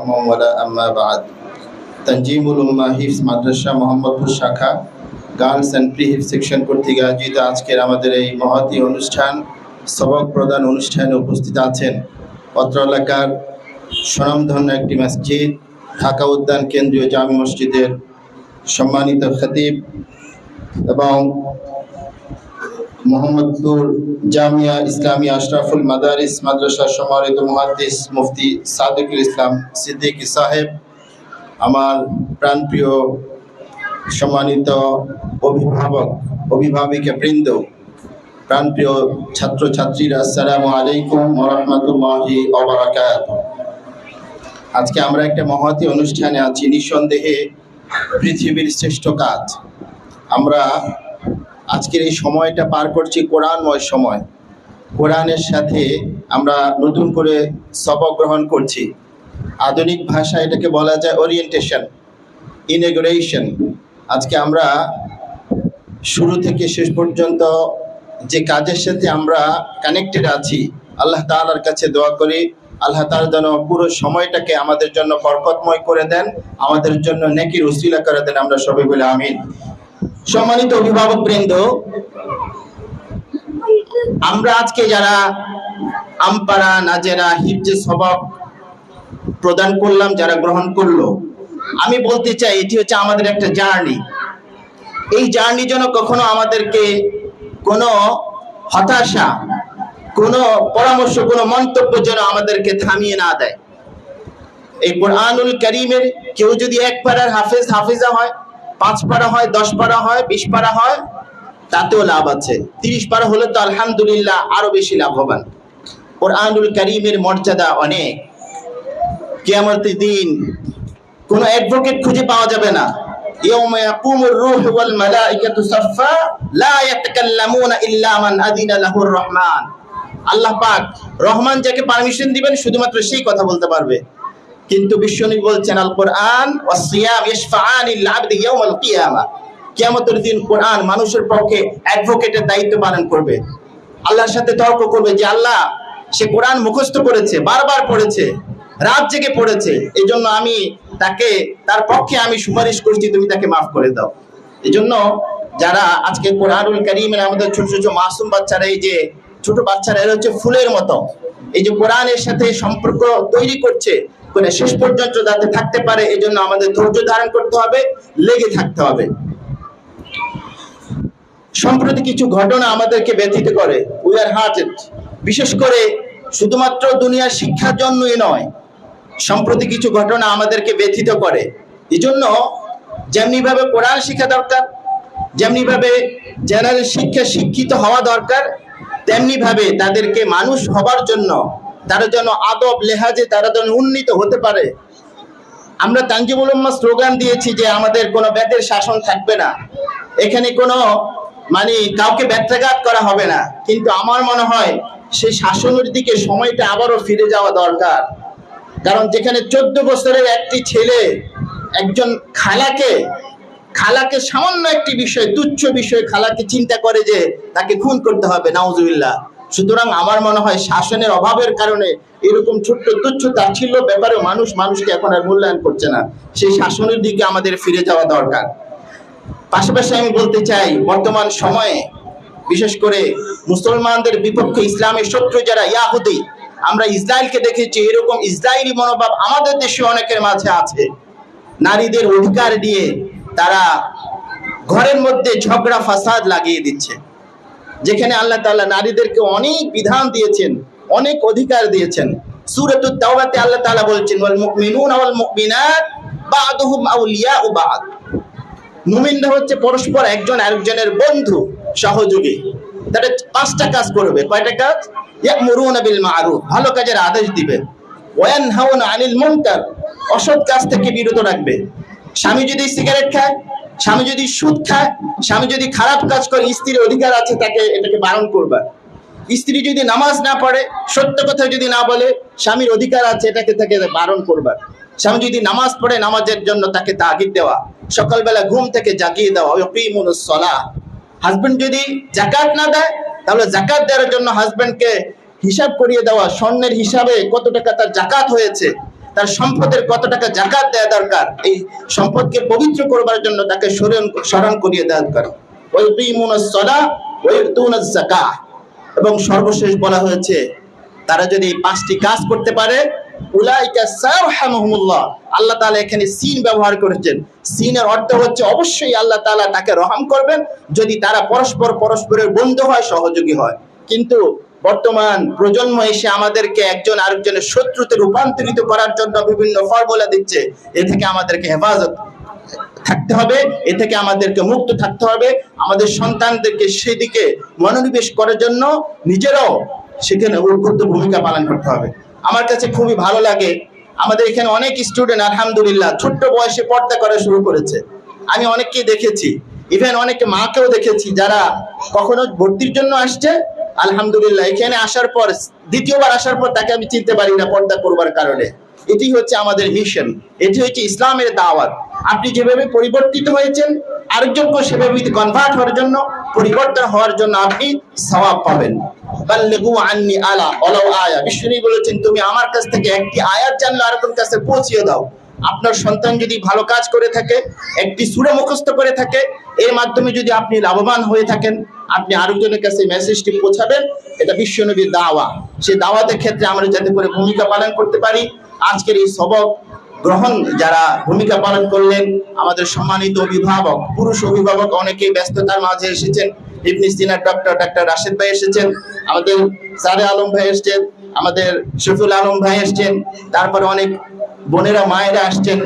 ওমামওয়ালা আম্মা বাদ। তানজিমুল উম্মা হিফস মাদ্রাসা, মোহাম্মদপুর শাখা, গার্লস অ্যান্ড প্রি হিফ সেকশন কর্তৃক আয়োজিত আজকের আমাদের এই মহতি অনুষ্ঠান সবক প্রদান অনুষ্ঠানে উপস্থিত আছেন অত্র এলাকার স্বনামধন্য একটি মসজিদ, ঢাকা উদ্যান কেন্দ্রীয় জামি মসজিদের সম্মানিত খতিব এবং মোহাম্মদপুর জামিয়া ইসলামী আশরাফুল মাদারিস মাদ্রাসার সম্মানিত মুহাদ্দিস মুফতি সাদিকুল ইসলাম সিদ্দিক সাহেব, আমার প্রাণপ্রিয় সম্মানিত অভিভাবক, অভিভাবিকা বৃন্দ, প্রাণপ্রিয় ছাত্রছাত্রীরা, আসসালামু আলাইকুম ওরহমতুল্লাহি অবরাকাত আজকে আমরা একটা মহতী অনুষ্ঠানে আছি, নিঃসন্দেহে পৃথিবীর শ্রেষ্ঠ কাজ। আমরা আজকের এই সময়টা পার করছি কোরআনময় সময়। কোরআনের সাথে আমরা নতুন করে সবক গ্রহণ করছি। আধুনিক ভাষা এটাকে বলা যায় ওরিয়েন্টেশন ইনেগুরেশন আজকে আমরা শুরু থেকে শেষ পর্যন্ত যে কাজের সাথে আমরা কানেক্টেড আছি, আল্লাহ তাআলার কাছে দোয়া করি। আল্লাহ তাআলা যেন পুরো সময়টাকে আমাদের জন্য বরকতময় করে দেন, আমাদের জন্য নেকির উসিলা করে দেন। আমরা সবাই বলে আমিন। সম্মানিত অভিভাবক বৃন্দ, আমরা আজকে যারা আমপাড়া, নাজেরা, হিফজে সবক প্রদান করলাম, যারা গ্রহণ করল, আমি বলতে চাই, এটি হচ্ছে আমাদের একটা জার্নি। এই জার্নি যেন কখনো আমাদেরকে কোনো হতাশা, কোনো পরামর্শ, কোনো মন্তব্য যেন আমাদেরকে থামিয়ে না দেয়। এই কোরআনুল করিমের কেউ যদি এক পাড়ার হাফেজ, হাফিজা হয় পাঁচ পাড়া হয় দশ পাড়া হয় বিশ পাড়া হয় তাতেও লাভ আছে তিরিশ পাড়া হলে তো আলহামদুলিল্লাহ আরো বেশি লাভবান কোরআনুল করিমের মর্যাদা অনেক কিয়ামতের দিন কোন অ্যাডভোকেট খুঁজে পাওয়া যাবে না يوم يقوم الروح والملائكة صفا لا يتكلمون إلا من أذن له الرحمن আল্লাহ পাক রহমান যাকে পারমিশন দিবেন শুধুমাত্র সেই কথা বলতে পারবে কিন্তু বিশ্বনবী বলছেন আল কোরআন কিয়ামতের দিন কোরআন মানুষের পক্ষে অ্যাডভোকেটের দায়িত্ব পালন করবে। আল্লাহর সাথে তর্ক করবে যে, আল্লাহ, সে কোরআন মুখস্থ করেছে, বারবার পড়েছে, রাত জেগে পড়েছে এই জন্য আমি তাকে, তার পক্ষে আমি সুপারিশ করছি, তুমি তাকে মাফ করে দাও। এই জন্য যারা আজকে কোরআনুল করিমের আমাদের ছোট ছোট মাসুম বাচ্চারা, এই যে ছোট বাচ্চারা, এরা হচ্ছে ফুলের মতো। এই যে কোরআনের সাথে সম্পর্ক তৈরি করছে মানে শেষ পর্যন্ত যাতে থাকতে পারে এই জন্য আমাদের ধৈর্য ধারণ করতে হবে, লেগে থাকতে হবে। সম্প্রতি কিছু ঘটনা আমাদেরকে ব্যথিত করে। উই আর হার্টেড বিশেষ করে শুধুমাত্র দুনিয়ার শিক্ষার জন্যই নয়, সম্প্রতি কিছু ঘটনা আমাদেরকে ব্যথিত করে। এই জন্য যেমনিভাবে কোরআন শিক্ষা দরকার, যেমনিভাবে জেনারেল শিক্ষা শিক্ষিত হওয়া দরকার, তেমনিভাবে তাদেরকে মানুষ হবার জন্য তারা যেন আদব লেহাজে তারা যেন উন্নীত হতে পারে। আমরা তানজিবুল উম্মা স্লোগান দিয়েছি যে আমাদের কোনো ব্যাতের শাসন থাকবে না। এখানে কোনো মানে কাউকে ব্যত্রাঘাত করা হবে না। কিন্তু আমার মনে হয় সেই শাসনের দিকে সময়টা আবারও ফিরে যাওয়া দরকার। কারণ যেখানে চোদ্দ বছরের একটি ছেলে, একজন খালাকে খালাকে সামান্য একটি বিষয়, তুচ্ছ বিষয়, খালাকে চিন্তা করে যে তাকে খুন করতে হবে, নাউজুবিল্লাহ। সুতরাং আমার মনে হয় শাসনের অভাবের কারণে এরকম ছোট্ট তুচ্ছ তাচ্ছিল্য ব্যাপারে মানুষ মানুষকে এখন আর মূল্যায়ন করছে না। সেই শাসনের দিকে আমাদের ফিরে যাওয়া দরকার। পাশাপাশি আমি বলতে চাই, বর্তমান সময়ে বিশেষ করে মুসলমানদের বিপক্ষে ইসলামের শত্রু যারা ইয়াহুদি, আমরা ইসরায়েলকে দেখেছি এরকম ইসরায়েলি মনোভাব আমাদের দেশে অনেকের মাঝে আছে। নারীদের অধিকার দিয়ে তারা ঘরের মধ্যে ঝগড়া, ফাসাদ লাগিয়ে দিচ্ছে। যেখানে আল্লাহ তাআলা নারীদেরকে অনেক বিধান দিয়েছেন, অনেক অধিকার দিয়েছেন। সূরাতুত তাওবাতে আল্লাহ তাআলা বলছেন, ওয়াল মুমিনুনা ওয়াল মুমিনাত বা'দুহুম আউলিয়াউ বা'দ। মুমিনরা হচ্ছে পরস্পর একজন আরেকজনের বন্ধু, সহযোগী। তারা পাঁচটা কাজ করবে। কয়টা কাজ? ইয়ামুরুনা বিল মা'রুফ, ভালো কাজের আদেশ দিবে। ওয়ানহাউনা আনিল মুনকার, অসৎ কাজ থেকে বিরত রাখবে। স্বামী যদি সিগারেট খায় স্বামী যদি সুদ খায়, স্বামী যদি খারাপ কাজ করে, স্ত্রীর অধিকার আছে তাকে এটাকে বারণ করবা। স্ত্রী যদি নামাজ না পড়ে, সত্য কথা যদি না বলে, স্বামীর অধিকার আছে এটাকে তাকে বারণ করবার স্বামী যদি নামাজ পড়ে, নামাজের জন্য তাকে তাগিদ দেওয়া। সকালবেলা ঘুম থেকে জাগিয়ে দেওয়া হাজবেন্ড যদি জাকাত না দেয়, তাহলে জাকাত দেওয়ার জন্য হাজবেন্ডকে হিসাব করিয়ে দেওয়া। স্বর্ণের হিসাবে কত টাকা তার জাকাত হয়েছে তার সম্পদের কত টাকা জাকাত দেওয়া দরকার? এই সম্পদকে পবিত্র করবার জন্য তাকে স্মরণ স্মরণ করিয়ে দেওয়া দরকার। ওই ওয়াইকিমুনাস সালাহ ওয়াইতুনাজ যাকাহ। এবং সর্বশেষ বলা হয়েছে, তারা যদি এই পাঁচটি কাজ করতে পারে আল্লাহ তাআলা এখানে সিন ব্যবহার করেছেন। সিনের অর্থ হচ্ছে অবশ্যই আল্লাহ তাআলা তাকে রহম করবেন। যদি তারা পরস্পর পরস্পরের বন্ধু হয়, সহযোগী হয়। কিন্তু বর্তমান প্রজন্ম এসে আমাদেরকে একজন আরেকজনের শত্রুতে রূপান্তরিত করার জন্য বিভিন্ন ফর্মুলা দিচ্ছে। এ থেকে আমাদেরকে হেফাজত থাকতে হবে, এ থেকে আমাদেরকে মুক্ত থাকতে হবে। আমাদের সন্তানদেরকে সেদিকে মনোনিবেশ করার জন্য নিজেরাও সেখানে উদ্বুদ্ধ ভূমিকা পালন করতে হবে। আমার কাছে খুবই ভালো লাগে, আমাদের এখানে অনেক স্টুডেন্ট আলহামদুলিল্লাহ ছোট্ট বয়সে পর্দা করা শুরু করেছে। আমি অনেককেই দেখেছি ইভেন অনেক মাকেও দেখেছি যারা কখনো ভর্তির জন্য আসছে আলহামদুলিল্লাহ, এখানে আসার পর, দ্বিতীয়বার আসার পর তাকে আমি চিনতে পারি না পর্দা করবার কারণে। এটি হচ্ছে আমাদের মিশন এটি হচ্ছে ইসলামের দাওয়াত। আপনি যেভাবে পরিবর্তিত হয়েছেন আরেকজনকে সেভাবে কনভার্ট হওয়ার জন্য, পরিবর্তন হওয়ার জন্য আপনি সওয়াব পাবেন। বাল্লিগু আলা বিষ্ণু বলেছেন, তুমি আমার কাছ থেকে একটি আয়াত জানলে আরেকজন কাছে পৌঁছিয়ে দাও। আপনার সন্তান যদি ভালো কাজ করে থাকে, একটি সুরে মুখস্থ করে থাকে, এর মাধ্যমে যদি আপনি লাভবান হয়ে থাকেন, আপনি আরেকজনের কাছে মেসেজটি পৌঁছাবেন। এটা বিশ্বনবীর দাওয়া। সেই দাওয়াতের ক্ষেত্রে আমরা যাতে করে ভূমিকা পালন করতে পারি। আজকের এই সবক গ্রহণ যারা ভূমিকা পালন করলেন, আমাদের সম্মানিত অভিভাবক, পুরুষ অভিভাবক অনেকেই ব্যস্ততার মাঝে এসেছেন। ইবনি সিনার ডক্টর, ডাক্তার রাশেদ ভাই এসেছেন। আমাদের সারে আলম ভাই এসেছেন, আমাদের শফিউল আলম ভাই এসেছেন। তারপরে অনেক বোনেরা, মায়েরা আসছেন,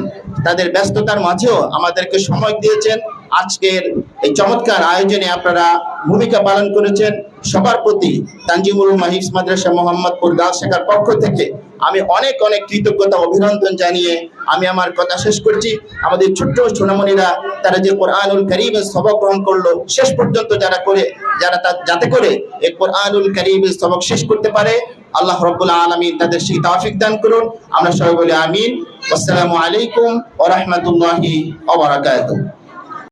তাদের ব্যস্ততার মাঝেও আমাদেরকে সময় দিয়েছেন। আজকের এই চমৎকার আয়োজনে আপনারা ভূমিকা পালন করেছেন। সবার প্রতি তানজিমুল মাহিস মাদ্রাসা মোহাম্মদপুর গাছ শাখার পক্ষ থেকে আমি অনেক অনেক কৃতজ্ঞতা, অভিনন্দন জানিয়ে আমি আমার কথা শেষ করছি। আমাদের ছোট্ট সোনামণিরা, তারা যে কোরআনুল করিমের সবক গ্রহণ করল, শেষ পর্যন্ত যারা করে, যারা তা, যাতে করে এই কোরআনুল করিমের সবক শেষ করতে পারে আল্লাহ রব্বুল আলমিন তাদের সেই তাফিক দান করুন। আমরা সবাই বলি আমিন। আসসালামু আলাইকুম ও রহমতুল্লাহি